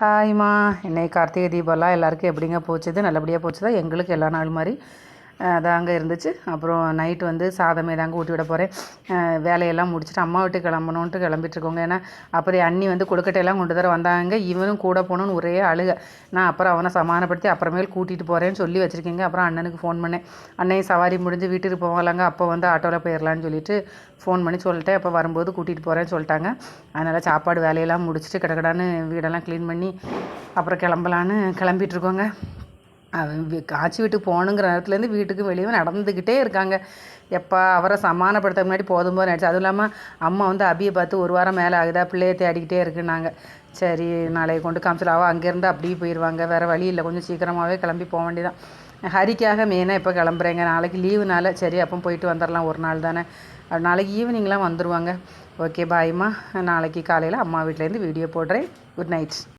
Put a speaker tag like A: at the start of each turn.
A: ஹாய்மா இன்னைக்கு கார்த்திகை தீபம்லாம் எல்லாருக்கும் எப்படிங்க போச்சுது? நல்லபடியாக போச்சுதா? எங்களுக்கு எல்லா நாள் மாதிரி. அதாங்க இருந்துச்சு. அப்புறம் நைட்டு வந்து சாதமே தாங்க ஊட்டி விட போகிறேன் வேலையெல்லாம் முடிச்சுட்டு அம்மா வீட்டுக்கு கிளம்பணுன்ட்டு கிளம்பிட்டுருக்கோங்க ஏன்னா அப்புறம் அண்ணி வந்து கொழுக்கட்டையெல்லாம் கொண்டு தர வந்தாங்க. இவனும் கூட போகணுன்னு ஒரே அழுக. நான் அப்புறம் அவனை சமாதானப்படுத்தி அப்புறமேல் கூட்டிகிட்டு போகிறேன்னு சொல்லி வச்சுருக்கேங்க. அப்புறம் அண்ணனுக்கு ஃபோன் பண்ணேன். அன்னையும் சவாரி முடிஞ்சு வீட்டுக்கு போகலாங்க. அப்போ வந்து ஆட்டோவில் போயிடலான்னு சொல்லிட்டு ஃபோன் பண்ணி சொல்லிட்டேன். அப்போ வரும்போது கூட்டிகிட்டு போகிறேன்னு சொல்லிட்டாங்க. அதனால் சாப்பாடு வேலையெல்லாம் முடிச்சுட்டு கிடக்கடான்னு வீடெல்லாம் க்ளீன் பண்ணி அப்புறம் கிளம்பலான்னு கிளம்பிட்டுருக்கோங்க அவன் காய்ச்சி வீட்டுக்கு போகணுங்கிற நேரத்துலேருந்து வீட்டுக்கு வெளியே நடந்துக்கிட்டே இருக்காங்க. எப்போ அவரை சமானப்படுத்த முன்னாடி போதும் போது ஆயிடுச்சு அதுவும் இல்லாமல் அம்மா வந்து அபியை பார்த்து ஒரு வாரம் மேலே ஆகுதா? பிள்ளையை தேடிக்கிட்டே இருக்குன்னாங்க. சரி நாளைக்கு கொண்டு காமிச்சிட்டு அவள் அங்கேருந்து அப்படியே போயிடுவாங்க வேறு வழி இல்லை. கொஞ்சம் சீக்கிரமாகவே கிளம்பி போக வேண்டியதான் ஹரிக்காக மெயினாக இப்போ கிளம்புறேங்க. நாளைக்கு லீவுனால சரி அப்போ போயிட்டு வந்துடலாம் ஒரு நாள் தானே. நாளைக்கு ஈவினிங்லாம் வந்துடுவாங்க ஓகே பாய்மா நாளைக்கு காலையில் அம்மா வீட்டிலேருந்து வீடியோ போடுறேன். Good night